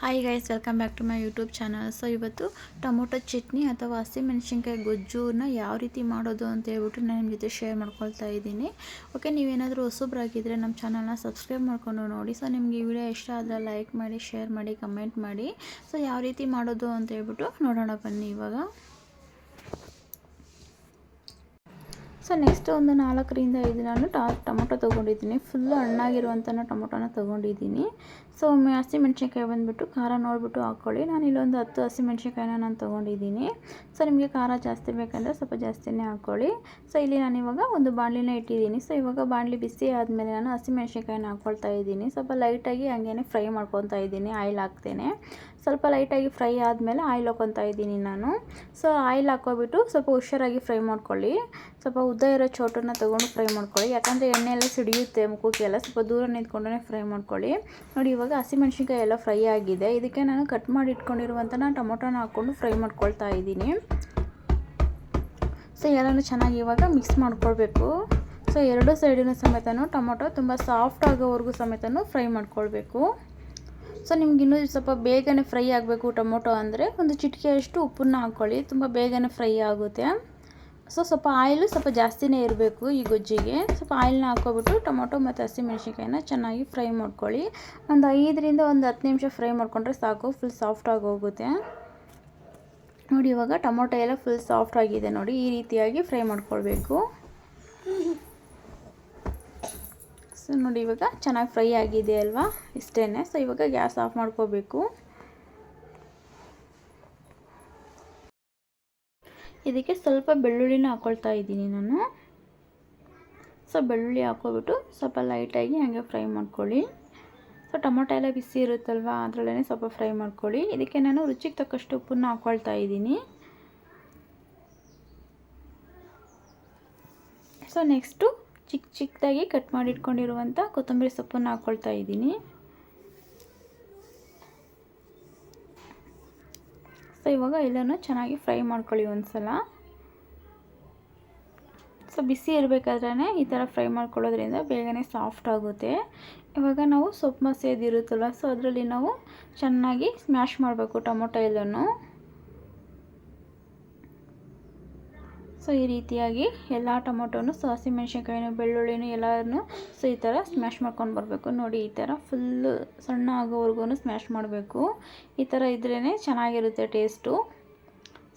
Hi guys welcome back to my YouTube channel so ಇವತ್ತು tomato chutney ಅಥವಾ ಹಸಿಮೆಣಸಿನ್ಕಾಯಿ ಗೊಜ್ಜುನ ಯಾವ ರೀತಿ ಮಾಡೋದು ಅಂತ ಹೇಳ್ಬಿಟ್ಟು ನಾನು ನಿಮ್ಮ ಜೊತೆ ಶೇರ್ ಮಾಡ್ಕೊಳ್ತಾ ಇದ್ದೀನಿ. ಓಕೆ ನೀವೇನಾದರೂ ಹೊಸಬ್ರಾಗಿದ್ದರೆ ನಮ್ಮ ಚಾನಲ್ನ ಸಬ್ಸ್ಕ್ರೈಬ್ ಮಾಡ್ಕೊಂಡು ನೋಡಿ. ಸೊ ನಿಮಗೆ ಈ ವಿಡಿಯೋ ಇಷ್ಟ ಆದರೆ ಲೈಕ್ ಮಾಡಿ ಶೇರ್ ಮಾಡಿ ಕಮೆಂಟ್ ಮಾಡಿ. ಸೊ ಯಾವ ರೀತಿ ಮಾಡೋದು ಅಂತ ಹೇಳ್ಬಿಟ್ಟು ನೋಡೋಣ ಬನ್ನಿ ಇವಾಗ. ಸೊ ನೆಕ್ಸ್ಟ್ ಒಂದು ನಾಲ್ಕರಿಂದ ಐದು ನಾನು ಟಾ, ಟೊಮೊಟೊ ತೊಗೊಂಡಿದ್ದೀನಿ. ಫುಲ್ಲು ಹಣ್ಣಾಗಿರುವಂಥ ಟೊಮೊಟೊನ ತೊಗೊಂಡಿದ್ದೀನಿ. ಸೊ ಹಸಿಮೆಣ್ಸಿನ್ಕಾಯಿ ಬಂದುಬಿಟ್ಟು ಖಾರ ನೋಡಿಬಿಟ್ಟು ಹಾಕ್ಕೊಳ್ಳಿ ನಾನು ಇಲ್ಲೊಂದು ಹತ್ತು ಹಸಿಮೆಣ್ಸಿನ್ಕಾಯಿನ ನಾನು ತೊಗೊಂಡಿದ್ದೀನಿ. ಸೊ ನಿಮಗೆ ಖಾರ ಜಾಸ್ತಿ ಬೇಕಂದರೆ ಸ್ವಲ್ಪ ಜಾಸ್ತಿನೇ ಹಾಕ್ಕೊಳ್ಳಿ ಸೊ ಇಲ್ಲಿ ನಾನು ಇವಾಗ ಒಂದು ಬಾಣಲಿನ ಇಟ್ಟಿದ್ದೀನಿ. ಸೊ ಇವಾಗ ಬಾಣಲಿ ಬಿಸಿ ಆದಮೇಲೆ ನಾನು ಹಸಿಮೆಣ್ಸಿನ್ಕಾಯಿನ ಹಾಕ್ಕೊಳ್ತಾ ಇದ್ದೀನಿ. ಸ್ವಲ್ಪ ಲೈಟಾಗಿ ಹಂಗೇನೆ ಫ್ರೈ ಮಾಡ್ಕೊತಾ ಇದ್ದೀನಿ. ಆಯಿಲ್ ಹಾಕ್ತೇನೆ. ಸ್ವಲ್ಪ ಲೈಟಾಗಿ ಫ್ರೈ ಆದಮೇಲೆ ಆಯಿಲ್ ಹಾಕ್ಕೊತಾ ಇದ್ದೀನಿ ನಾನು. ಸೊ ಆಯಿಲ್ ಹಾಕ್ಕೊಬಿಟ್ಟು ಸ್ವಲ್ಪ ಹುಷಾರಾಗಿ ಫ್ರೈ ಮಾಡ್ಕೊಳ್ಳಿ. ಸ್ವಲ್ಪ ಉದ್ದ ಇರೋ ಚೋಟನ್ನ ತೊಗೊಂಡು ಫ್ರೈ ಮಾಡ್ಕೊಳ್ಳಿ. ಯಾಕಂದರೆ ಎಣ್ಣೆ ಎಲ್ಲ ಸಿಡಿಯುತ್ತೆ, ಮುಖಕ್ಕೆಲ್ಲ ಸ್ವಲ್ಪ ದೂರ ನಿಂತ್ಕೊಂಡೇ ಫ್ರೈ ಮಾಡ್ಕೊಳ್ಳಿ. ನೋಡಿ, ಇವಾಗ ಹಸಿಮೆಣ್ಸಿನ್ಕಾಯಿ ಎಲ್ಲ ಫ್ರೈ ಆಗಿದೆ. ಇದಕ್ಕೆ ನಾನು ಕಟ್ ಮಾಡಿ ಇಟ್ಕೊಂಡಿರುವಂಥ ನಾನು ಟೊಮೊಟೊನ ಹಾಕ್ಕೊಂಡು ಫ್ರೈ ಮಾಡ್ಕೊಳ್ತಾ ಇದ್ದೀನಿ. ಸೊ, ಎಲ್ಲನೂ ಚೆನ್ನಾಗಿ ಇವಾಗ ಮಿಕ್ಸ್ ಮಾಡ್ಕೊಳ್ಬೇಕು. ಸೊ, ಎರಡು ಸೈಡಿನ ಸಮೇತನೂ ಟೊಮೊಟೊ ತುಂಬ ಸಾಫ್ಟ್ ಆಗೋವರೆಗೂ ಸಮೇತನೂ ಫ್ರೈ ಮಾಡ್ಕೊಳ್ಬೇಕು. ಸೊ, ನಿಮ್ಗೆ ಇನ್ನೂ ಸ್ವಲ್ಪ ಬೇಗನೆ ಫ್ರೈ ಆಗಬೇಕು ಟೊಮೊಟೊ ಅಂದರೆ ಒಂದು ಚಿಟಿಕೆಯಷ್ಟು ಉಪ್ಪನ್ನ ಹಾಕ್ಕೊಳ್ಳಿ ತುಂಬ ಬೇಗನೆ ಫ್ರೈ ಆಗುತ್ತೆ. ಸೊ ಸ್ವಲ್ಪ ಆಯಿಲು ಸ್ವಲ್ಪ ಜಾಸ್ತಿನೇ ಇರಬೇಕು ಈ ಗೊಜ್ಜಿಗೆ. ಸ್ವಲ್ಪ ಆಯಿಲ್ನ ಹಾಕ್ಕೊಬಿಟ್ಟು ಟೊಮೊಟೊ ಮತ್ತು ಹಸಿಮೆಣ್ಸಿನ್ಕಾಯಿನ ಚೆನ್ನಾಗಿ ಫ್ರೈ ಮಾಡ್ಕೊಳ್ಳಿ. ಒಂದು ಐದರಿಂದ ಒಂದು ಹತ್ತು ನಿಮಿಷ ಫ್ರೈ ಮಾಡಿಕೊಂಡ್ರೆ ಸಾಕು ಫುಲ್ ಸಾಫ್ಟಾಗಿ ಹೋಗುತ್ತೆ. ನೋಡಿ, ಇವಾಗ ಟೊಮೊಟೊ ಎಲ್ಲ ಫುಲ್ ಸಾಫ್ಟ್ ಆಗಿದೆ ನೋಡಿ, ಈ ರೀತಿಯಾಗಿ ಫ್ರೈ ಮಾಡ್ಕೊಳ್ಬೇಕು. ಸೊ ನೋಡಿ, ಇವಾಗ ಚೆನ್ನಾಗಿ ಫ್ರೈ ಆಗಿದೆ ಅಲ್ವಾ? ಇಷ್ಟೇ ಸೊ ಇವಾಗ ಗ್ಯಾಸ್ ಆಫ್ ಮಾಡ್ಕೋಬೇಕು ಇದಕ್ಕೆ ಸ್ವಲ್ಪ ಬೆಳ್ಳುಳ್ಳಿನ ಹಾಕ್ಕೊಳ್ತಾ ಇದ್ದೀನಿ ನಾನು. ಸೊ, ಬೆಳ್ಳುಳ್ಳಿ ಹಾಕ್ಕೊಬಿಟ್ಟು ಸ್ವಲ್ಪ ಲೈಟಾಗಿ ಹಾಗೆ ಫ್ರೈ ಮಾಡ್ಕೊಳ್ಳಿ. ಸೊ, ಟೊಮೊಟೊ ಎಲ್ಲ ಬಿಸಿ ಇರುತ್ತಲ್ವ ಅದರಲ್ಲೇ ಸ್ವಲ್ಪ ಫ್ರೈ ಮಾಡ್ಕೊಳ್ಳಿ. ಇದಕ್ಕೆ ನಾನು ರುಚಿಗೆ ತಕ್ಕಷ್ಟು ಉಪ್ಪನ್ನ ಹಾಕ್ಕೊಳ್ತಾ ಇದ್ದೀನಿ. ಸೊ ನೆಕ್ಸ್ಟು ಚಿಕ್ಕ ಚಿಕ್ಕದಾಗಿ ಕಟ್ ಮಾಡಿಟ್ಕೊಂಡಿರುವಂಥ ಕೊತ್ತಂಬರಿ ಸೊಪ್ಪನ್ನು ಹಾಕ್ಕೊಳ್ತಾ ಇದ್ದೀನಿ. ಸೊ ಇವಾಗ ಎಲ್ಲನೂ ಚೆನ್ನಾಗಿ ಫ್ರೈ ಮಾಡ್ಕೊಳ್ಳಿ ಒಂದು ಸಲ ಸೊ ಬಿಸಿ ಇರಬೇಕಾದ್ರೆ ಈ ಥರ ಫ್ರೈ ಮಾಡ್ಕೊಳ್ಳೋದ್ರಿಂದ ಬೇಗನೆ ಸಾಫ್ಟ್ ಆಗುತ್ತೆ. ಇವಾಗ ನಾವು ಸೊಪ್ಪು ಮಸೇದಿರುತ್ತಲ್ವ ಸೊ ಅದರಲ್ಲಿ ನಾವು ಚೆನ್ನಾಗಿ ಸ್ಮ್ಯಾಶ್ ಮಾಡಬೇಕು ಟೊಮೊಟೊ ಎಲ್ಲನೂ. ಸೊ ಈ ರೀತಿಯಾಗಿ ಎಲ್ಲ ಟೊಮೊಟೊನು ಸೊ ಹಸಿಮೆಣ್ಸಿನ್ಕಾಯಿನೂ ಬೆಳ್ಳುಳ್ಳಿನೂ ಎಲ್ಲನೂ ಸೊ ಈ ಥರ ಸ್ಮ್ಯಾಶ್ ಮಾಡ್ಕೊಂಡು ಬರಬೇಕು. ನೋಡಿ ಈ ಥರ ಫುಲ್ಲು ಸಣ್ಣ ಆಗೋವರೆಗೂ ಸ್ಮ್ಯಾಶ್ ಮಾಡಬೇಕು. ಈ ಥರ ಇದ್ರೇ ಚೆನ್ನಾಗಿರುತ್ತೆ ಟೇಸ್ಟು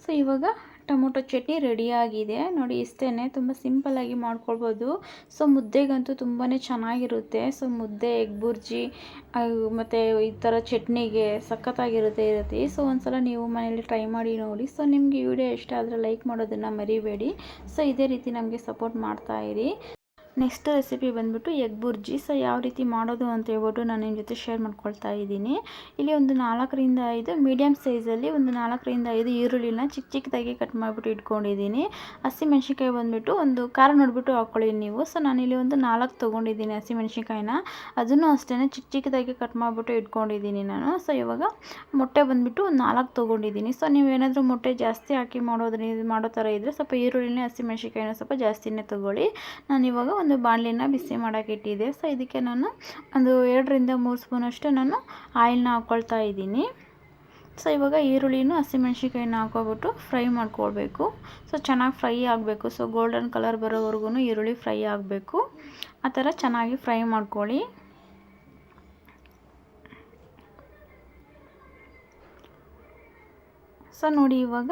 ಸೊ ಇವಾಗ ಟೊಮೊಟೊ ಚಟ್ನಿ ರೆಡಿಯಾಗಿದೆ. ನೋಡಿ ಇಷ್ಟೇ ತುಂಬ ಆಗಿ ಮಾಡ್ಕೊಳ್ಬೋದು. ಸೊ, ಮುದ್ದೆಗಂತೂ ತುಂಬಾ ಚೆನ್ನಾಗಿರುತ್ತೆ. ಸೊ, ಮುದ್ದೆ, ಎಗ್ ಬುರ್ಜಿ ಮತ್ತು ಈ ಥರ ಚಟ್ನಿಗೆ ಸಖತ್ತಾಗಿರುತ್ತೆ ಇರುತ್ತೆ ಸೊ, ಒಂದ್ಸಲ ನೀವು ಮನೇಲಿ ಟ್ರೈ ಮಾಡಿ ನೋಡಿ. ಸೊ, ನಿಮಗೆ ವಿಡಿಯೋ ಇಷ್ಟ ಆದರೆ ಲೈಕ್ ಮಾಡೋದನ್ನು ಮರಿಬೇಡಿ. ಸೊ, ಇದೇ ರೀತಿ ನಮಗೆ ಸಪೋರ್ಟ್ ಮಾಡ್ತಾಯಿರಿ ನೆಕ್ಸ್ಟ್ ರೆಸಿಪಿ ಬಂದ್ಬಿಟ್ಟು ಎಗ್ ಬುರ್ಜಿ. ಸೊ ಯಾವ ರೀತಿ ಮಾಡೋದು ಅಂತ ಹೇಳ್ಬಿಟ್ಟು ನಾನು ನಿಮ್ಮ ಜೊತೆ ಶೇರ್ ಮಾಡ್ಕೊಳ್ತಾ ಇದ್ದೀನಿ. ಇಲ್ಲಿ ಒಂದು ನಾಲ್ಕರಿಂದ ಐದು ಮೀಡಿಯಮ್ ಸೈಜಲ್ಲಿ ಒಂದು ನಾಲ್ಕರಿಂದ ಐದು ಈರುಳ್ಳಿನ ಚಿಕ್ಕ ಚಿಕ್ಕದಾಗಿ ಕಟ್ ಮಾಡಿಬಿಟ್ಟು ಇಟ್ಕೊಂಡಿದ್ದೀನಿ. ಹಸಿಮೆಣ್ಸಿನ್ಕಾಯಿ ಬಂದುಬಿಟ್ಟು ಒಂದು ಖಾರ ನೋಡಿಬಿಟ್ಟು ಹಾಕ್ಕೊಳ್ಳಿ ನೀವು. ಸೊ ನಾನಿಲ್ಲಿ ಒಂದು ನಾಲ್ಕು ತೊಗೊಂಡಿದ್ದೀನಿ ಹಸಿಮೆಣ್ಸಿನ್ಕಾಯಿನ ಅದನ್ನು ಅಷ್ಟೇ ಚಿಕ್ಕ ಚಿಕ್ಕದಾಗಿ ಕಟ್ ಮಾಡಿಬಿಟ್ಟು ಇಟ್ಕೊಂಡಿದ್ದೀನಿ ನಾನು. ಸೊ ಇವಾಗ ಮೊಟ್ಟೆ ಬಂದುಬಿಟ್ಟು ಒಂದು ನಾಲ್ಕು ತೊಗೊಂಡಿದ್ದೀನಿ. ಸೊ ನೀವೇನಾದರೂ ಮೊಟ್ಟೆ ಜಾಸ್ತಿ ಹಾಕಿ ಮಾಡೋದ್ರಿಂದ ಮಾಡೋ ಥರ ಇದ್ದರೆ ಸ್ವಲ್ಪ ಈರುಳ್ಳಿನೇ ಹಸಿಮೆಣ್ಸಿನ್ಕಾಯಿನ ಸ್ವಲ್ಪ ಜಾಸ್ತಿನೇ ತೊಗೊಳ್ಳಿ. ನಾನು ಇವಾಗ ಒಂದು ಬಾಣಲಿನ ಬಿಸಿ ಮಾಡೋಕೆ ಇಟ್ಟಿದ್ದೆ. ಸೊ ಇದಕ್ಕೆ ನಾನು ಒಂದು ಎರಡರಿಂದ ಮೂರು ಸ್ಪೂನಷ್ಟು ನಾನು ಆಯಿಲ್ನ ಹಾಕ್ಕೊಳ್ತಾ ಇದ್ದೀನಿ. ಸೊ ಇವಾಗ ಈರುಳ್ಳಿನೂ ಹಸಿಮೆಣ್ಸಿನ್ಕಾಯಿನ ಹಾಕೋಬಿಟ್ಟು ಫ್ರೈ ಮಾಡ್ಕೊಳ್ಬೇಕು. ಸೊ ಚೆನ್ನಾಗಿ ಫ್ರೈ ಆಗಬೇಕು. ಸೊ ಗೋಲ್ಡನ್ ಕಲರ್ ಬರೋವರೆಗೂ ಈರುಳ್ಳಿ ಫ್ರೈ ಆಗಬೇಕು. ಆ ಥರ ಚೆನ್ನಾಗಿ ಫ್ರೈ ಮಾಡ್ಕೊಳ್ಳಿ. ಸೊ ನೋಡಿ ಇವಾಗ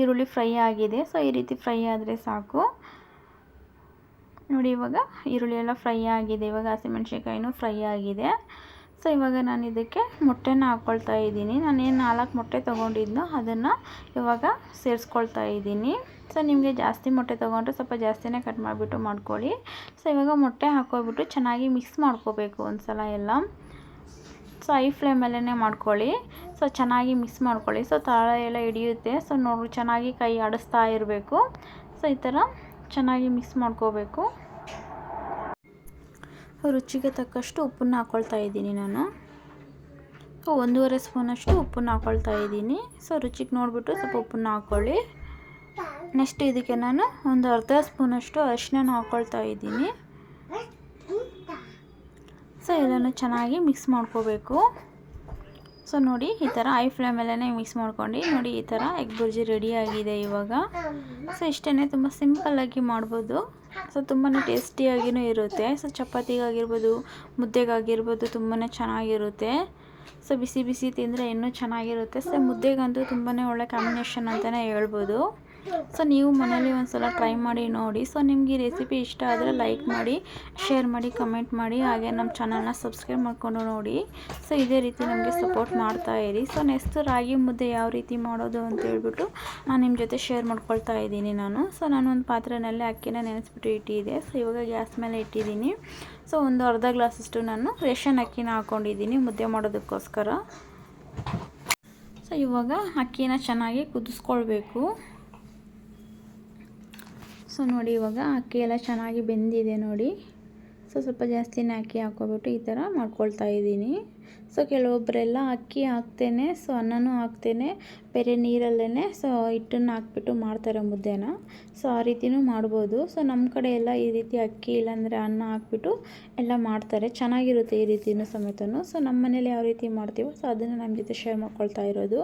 ಈರುಳ್ಳಿ ಫ್ರೈ ಆಗಿದೆ. ಸೊ ಈ ರೀತಿ ಫ್ರೈ ಆದರೆ ಸಾಕು. ನೋಡಿ, ಇವಾಗ ಈರುಳ್ಳಿ ಎಲ್ಲ ಫ್ರೈ ಆಗಿದೆ. ಇವಾಗ ಹಸಿಮೆಣ್ಸಿನ್ಕಾಯಿನೂ ಫ್ರೈ ಆಗಿದೆ. ಸೊ ಇವಾಗ ನಾನು ಇದಕ್ಕೆ ಮೊಟ್ಟೆನ ಹಾಕ್ಕೊಳ್ತಾ ಇದ್ದೀನಿ. ನಾನೇನು ನಾಲ್ಕು ಮೊಟ್ಟೆ ತೊಗೊಂಡಿದ್ನೋ ಅದನ್ನು ಇವಾಗ ಸೇರಿಸ್ಕೊಳ್ತಾ ಇದ್ದೀನಿ. ಸೊ ನಿಮಗೆ ಜಾಸ್ತಿ ಮೊಟ್ಟೆ ತೊಗೊಂಡ್ರೆ ಸ್ವಲ್ಪ ಜಾಸ್ತಿನೇ ಕಟ್ ಮಾಡಿಬಿಟ್ಟು ಮಾಡ್ಕೊಳ್ಳಿ. ಸೊ ಇವಾಗ ಮೊಟ್ಟೆ ಹಾಕೋಬಿಟ್ಟು ಚೆನ್ನಾಗಿ ಮಿಕ್ಸ್ ಮಾಡ್ಕೋಬೇಕು ಒಂದು ಸಲ ಎಲ್ಲ ಸೊ ಐ ಫ್ಲೇಮಲ್ಲೇ ಮಾಡ್ಕೊಳ್ಳಿ. ಸೊ ಚೆನ್ನಾಗಿ ಮಿಕ್ಸ್ ಮಾಡ್ಕೊಳ್ಳಿ. ಸೊ ತಾಳ ಎಲ್ಲ ಹಿಡಿಯುತ್ತೆ. ಸೊ ನೋಡಿ, ಚೆನ್ನಾಗಿ ಕೈ ಆಡಿಸ್ತಾ ಇರಬೇಕು. ಸೊ ಈ ಥರ ಚೆನ್ನಾಗಿ ಮಿಕ್ಸ್ ಮಾಡ್ಕೋಬೇಕು. ರುಚಿಗೆ ತಕ್ಕಷ್ಟು ಉಪ್ಪನ್ನ ಹಾಕ್ಕೊಳ್ತಾ ಇದ್ದೀನಿ ನಾನು. ಒಂದೂವರೆ ಸ್ಪೂನಷ್ಟು ಉಪ್ಪನ್ನ ಹಾಕ್ಕೊಳ್ತಾ ಇದ್ದೀನಿ. ಸೊ, ರುಚಿಗೆ ನೋಡಿಬಿಟ್ಟು ಸ್ವಲ್ಪ ಉಪ್ಪನ್ನ ಹಾಕ್ಕೊಳ್ಳಿ ನೆಕ್ಸ್ಟ್ ಇದಕ್ಕೆ ನಾನು ಒಂದು ಅರ್ಧ ಸ್ಪೂನಷ್ಟು ಅರಿಶಿನ ಹಾಕ್ಕೊಳ್ತಾ ಇದ್ದೀನಿ. ಸೊ ಇದನ್ನು ಚೆನ್ನಾಗಿ ಮಿಕ್ಸ್ ಮಾಡ್ಕೋಬೇಕು. ಸೊ, ನೋಡಿ, ಈ ಥರ ಐ ಫ್ಲೇಮಲ್ಲೇ ಮಿಕ್ಸ್ ಮಾಡ್ಕೊಂಡು, ನೋಡಿ, ಈ ಥರ ಎಗ್ ಬುರ್ಜಿ ರೆಡಿ ಆಗಿದೆ ಇವಾಗ. ಸೊ ಇಷ್ಟೇ ತುಂಬ ಸಿಂಪಲ್ಲಾಗಿ ಮಾಡ್ಬೋದು. ಸೊ ತುಂಬಾ ಟೇಸ್ಟಿಯಾಗಿಯೂ ಇರುತ್ತೆ. ಸೊ ಚಪಾತಿಗಾಗಿರ್ಬೋದು, ಮುದ್ದೆಗಾಗಿರ್ಬೋದು ತುಂಬಾ ಚೆನ್ನಾಗಿರುತ್ತೆ. ಸೊ ಬಿಸಿ ಬಿಸಿ ತಿಂದರೆ ಇನ್ನೂ ಚೆನ್ನಾಗಿರುತ್ತೆ. ಸೊ ಮುದ್ದೆಗಂತೂ ತುಂಬಾ ಒಳ್ಳೆ ಕಾಂಬಿನೇಷನ್ ಅಂತಲೇ ಹೇಳ್ಬೋದು. ಸೊ ನೀವು ಮನೇಲಿ ಒಂದು ಸಲ ಟ್ರೈ ಮಾಡಿ ನೋಡಿ. ಸೊ ನಿಮಗೆ ಈ ರೆಸಿಪಿ ಇಷ್ಟ ಆದರೆ ಲೈಕ್ ಮಾಡಿ ಶೇರ್ ಮಾಡಿ ಕಮೆಂಟ್ ಮಾಡಿ, ಹಾಗೆ ನಮ್ಮ ಚಾನಲ್ನ ಸಬ್ಸ್ಕ್ರೈಬ್ ಮಾಡಿಕೊಂಡು ನೋಡಿ. ಸೊ ಇದೇ ರೀತಿ ನಮಗೆ ಸಪೋರ್ಟ್ ಮಾಡ್ತಾ ಇರಿ. ಸೊ ನೆಕ್ಸ್ಟ್ ರಾಗಿ ಮುದ್ದೆ ಯಾವ ರೀತಿ ಮಾಡೋದು ಅಂತ ಹೇಳ್ಬಿಟ್ಟು ನಾನು ನಿಮ್ಮ ಜೊತೆ ಶೇರ್ ಮಾಡ್ಕೊಳ್ತಾ ಇದ್ದೀನಿ ನಾನು. ಸೊ ನಾನು ಒಂದು ಪಾತ್ರೆಯಲ್ಲಿ ಅಕ್ಕಿನ ನೆನೆಸ್ಬಿಟ್ಟು ಇಟ್ಟಿದ್ದೆ. ಸೊ ಇವಾಗ ಗ್ಯಾಸ್ ಮೇಲೆ ಇಟ್ಟಿದ್ದೀನಿ. ಸೊ ಒಂದು ಅರ್ಧ ಗ್ಲಾಸಷ್ಟು ನಾನು ರೇಷನ್ ಅಕ್ಕಿನ ಹಾಕ್ಕೊಂಡಿದ್ದೀನಿ ಮುದ್ದೆ ಮಾಡೋದಕ್ಕೋಸ್ಕರ. ಸೊ ಇವಾಗ ಅಕ್ಕಿನ ಚೆನ್ನಾಗಿ ಕುದಿಸ್ಕೊಳ್ಬೇಕು. ಸೊ ನೋಡಿ, ಇವಾಗ ಅಕ್ಕಿ ಎಲ್ಲ ಚೆನ್ನಾಗಿ ಬೆಂದಿದೆ ನೋಡಿ. ಸೊ ಸ್ವಲ್ಪ ಜಾಸ್ತಿನೇ ಅಕ್ಕಿ ಹಾಕ್ಕೊಬಿಟ್ಟು ಈ ಥರ ಮಾಡ್ಕೊಳ್ತಾ ಇದ್ದೀನಿ. ಸೊ ಕೆಲವೊಬ್ಬರೆಲ್ಲ ಅಕ್ಕಿ ಹಾಕ್ತೇನೆ, ಸೊ ಅನ್ನನೂ ಹಾಕ್ತೇನೆ, ಬೇರೆ ನೀರಲ್ಲೇ ಸೊ ಹಿಟ್ಟನ್ನು ಹಾಕ್ಬಿಟ್ಟು ಮಾಡ್ತಾರೆ ಮುದ್ದೆನ. ಸೊ ಆ ರೀತಿಯೂ ಮಾಡ್ಬೋದು. ಸೊ ನಮ್ಮ ಕಡೆ ಎಲ್ಲ ಈ ರೀತಿ ಅಕ್ಕಿ ಇಲ್ಲಾಂದರೆ ಅನ್ನ ಹಾಕ್ಬಿಟ್ಟು ಎಲ್ಲ ಮಾಡ್ತಾರೆ. ಚೆನ್ನಾಗಿರುತ್ತೆ ಈ ರೀತಿಯೂ ಸಮೇತನೂ. ಸೊ ನಮ್ಮ ಮನೇಲಿ ಯಾವ ರೀತಿ ಮಾಡ್ತೀವೋ, ಸೊ ಅದನ್ನು ನಮ್ಮ ಜೊತೆ ಶೇರ್ ಮಾಡ್ಕೊಳ್ತಾ ಇರೋದು.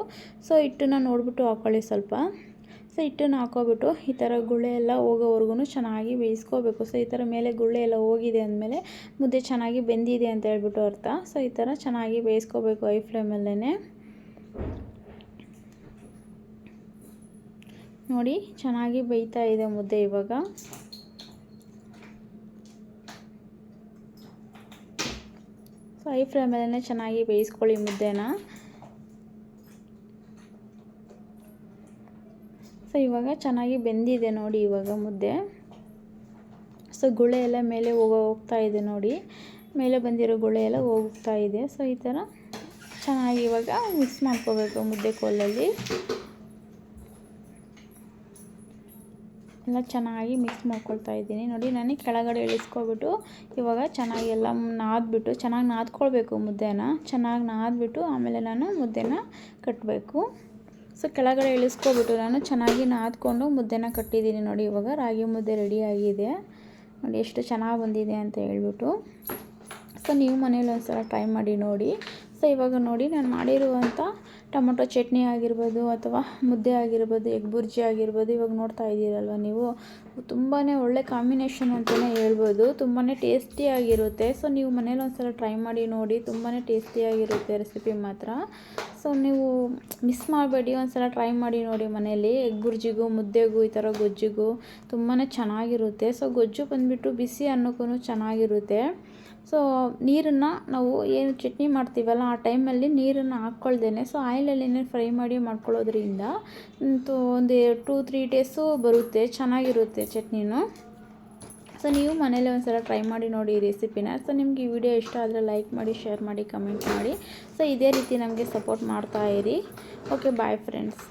ಸೊ ಹಿಟ್ಟನ್ನು ನೋಡಿಬಿಟ್ಟು ಹಾಕ್ಕೊಳ್ಳಿ ಸ್ವಲ್ಪ. ಸೊ ಹಿಟ್ಟನ್ನು ಹಾಕೋಬಿಟ್ಟು ಈ ಥರ ಗುಳ್ಳೆ ಎಲ್ಲ ಹೋಗೋವರೆಗೂ ಚೆನ್ನಾಗಿ ಬೇಯಿಸ್ಕೋಬೇಕು. ಸೊ ಈ ಥರ ಮೇಲೆ ಗುಳ್ಳೆ ಎಲ್ಲ ಹೋಗಿದೆ ಅಂದಮೇಲೆ ಮುದ್ದೆ ಚೆನ್ನಾಗಿ ಬೆಂದಿದೆ ಅಂತ ಹೇಳ್ಬಿಟ್ಟು ಅರ್ಥ. ಸೊ ಈ ಥರ ಚೆನ್ನಾಗಿ ಬೇಯಿಸ್ಕೋಬೇಕು ಐ ಫ್ಲೇಮಲ್ಲೇ ನೋಡಿ, ಚೆನ್ನಾಗಿ ಬೇಯ್ತಾ ಇದೆ ಮುದ್ದೆ ಇವಾಗ. ಸೊ ಐ ಫ್ಲೇಮಲ್ಲೇ ಚೆನ್ನಾಗಿ ಬೇಯಿಸ್ಕೊಳ್ಳಿ ಮುದ್ದೆನ. ಸೊ ಇವಾಗ ಚೆನ್ನಾಗಿ ಬೆಂದಿದೆ ನೋಡಿ ಇವಾಗ ಮುದ್ದೆ. ಸೊ ಗುಳೆ ಎಲ್ಲ ಮೇಲೆ ಹೋಗೋ ಹೋಗ್ತಾ ಇದೆ ನೋಡಿ. ಮೇಲೆ ಬಂದಿರೋ ಗುಳೆ ಎಲ್ಲ ಹೋಗ್ತಾ ಇದೆ. ಸೊ ಈ ಥರ ಚೆನ್ನಾಗಿ ಇವಾಗ ಮಿಕ್ಸ್ ಮಾಡ್ಕೋಬೇಕು ಮುದ್ದೆ ಕೋಲಲ್ಲಿ. ಎಲ್ಲ ಚೆನ್ನಾಗಿ ಮಿಕ್ಸ್ ಮಾಡ್ಕೊಳ್ತಾ ಇದ್ದೀನಿ. ನೋಡಿ ನಾನು ಕೆಳಗಡೆ ಇಳಿಸ್ಕೊಬಿಟ್ಟು ಇವಾಗ ಚೆನ್ನಾಗಿ ಎಲ್ಲ ನಾದ್ಬಿಟ್ಟು ಚೆನ್ನಾಗಿ ನಾದ್ಕೊಳ್ಬೇಕು ಮುದ್ದೆನ. ಚೆನ್ನಾಗಿ ನಾದ್ಬಿಟ್ಟು ಆಮೇಲೆ ನಾನು ಮುದ್ದೆನ ಕಟ್ಟಬೇಕು ಸೊ ಕೆಳಗಡೆ ಇಳಿಸ್ಕೊಬಿಟ್ಟು ನಾನು ಚೆನ್ನಾಗಿ ನಾದ್ಕೊಂಡು ಮುದ್ದೆನ ಕಟ್ಟಿದ್ದೀನಿ ನೋಡಿ, ಇವಾಗ ರಾಗಿ ಮುದ್ದೆ ರೆಡಿ ಆಗಿದೆ. ನೋಡಿ ಎಷ್ಟು ಚೆನ್ನಾಗಿ ಬಂದಿದೆ ಅಂತ ಹೇಳ್ಬಿಟ್ಟು. ಸೊ ನೀವು ಮನೇಲಿ ಒಂದು ಸಲ ಟ್ರೈ ಮಾಡಿ ನೋಡಿ. ಸೊ ಇವಾಗ ನೋಡಿ, ನಾನು ಮಾಡಿರುವಂಥ ಟೊಮೊಟೊ ಚಟ್ನಿ ಆಗಿರ್ಬೋದು ಅಥವಾ ಮುದ್ದೆ ಆಗಿರ್ಬೋದು, ಎಗ್ ಬುರ್ಜಿ ಆಗಿರ್ಬೋದು, ಇವಾಗ ನೋಡ್ತಾ ಇದ್ದೀರಲ್ವ ನೀವು? ತುಂಬಾ ಒಳ್ಳೆ ಕಾಂಬಿನೇಷನ್ ಅಂತಲೇ ಹೇಳ್ಬೋದು. ತುಂಬಾ ಟೇಸ್ಟಿಯಾಗಿರುತ್ತೆ ಸೊ ನೀವು ಮನೇಲಿ ಒಂದು ಸಲ ಟ್ರೈ ಮಾಡಿ ನೋಡಿ. ತುಂಬಾ ಟೇಸ್ಟಿಯಾಗಿರುತ್ತೆ ರೆಸಿಪಿ ಮಾತ್ರ. ಸೊ ನೀವು ಮಿಸ್ ಮಾಡಬೇಡಿ. ಒಂದು ಸಲ ಟ್ರೈ ಮಾಡಿ ನೋಡಿ ಮನೇಲಿ. ಎಗ್ ಬುರ್ಜಿಗೂ, ಮುದ್ದೆಗೂ, ಈ ಥರ ಗೊಜ್ಜಿಗೂ ತುಂಬಾ ಚೆನ್ನಾಗಿರುತ್ತೆ. ಸೊ ಗೊಜ್ಜು ಬಂದುಬಿಟ್ಟು ಬಿಸಿ ಅನ್ನೋಕ್ಕೂ ಚೆನ್ನಾಗಿರುತ್ತೆ. ಸೊ ನೀರನ್ನು ನಾವು ಏನು ಚಟ್ನಿ ಮಾಡ್ತೀವಲ್ಲ, ಆ ಟೈಮಲ್ಲಿ ನೀರನ್ನು ಹಾಕ್ಕೊಳ್ದೇನೆ. ಸೊ ಆಯಿಲಲ್ಲೇ ಫ್ರೈ ಮಾಡಿ ಮಾಡ್ಕೊಳ್ಳೋದ್ರಿಂದ ಒಂದು ಟೂ, ತ್ರೀ ಡೇಸು ಬರುತ್ತೆ, ಚೆನ್ನಾಗಿರುತ್ತೆ ಚಟ್ನಿನೂ. ಸೊ ನೀವು ಮನೇಲಿ ಒಂದು ಸಲ ಟ್ರೈ ಮಾಡಿ ನೋಡಿ ಈ ರೆಸಿಪಿನ. ಸೊ ನಿಮ್ಗೆ ಈ ವಿಡಿಯೋ ಇಷ್ಟ ಆದರೆ ಲೈಕ್ ಮಾಡಿ, ಶೇರ್ ಮಾಡಿ, ಕಮೆಂಟ್ ಮಾಡಿ. ಸೊ ಇದೇ ರೀತಿ ನಮಗೆ ಸಪೋರ್ಟ್ ಮಾಡ್ತಾ ಇರಿ. Okay bye friends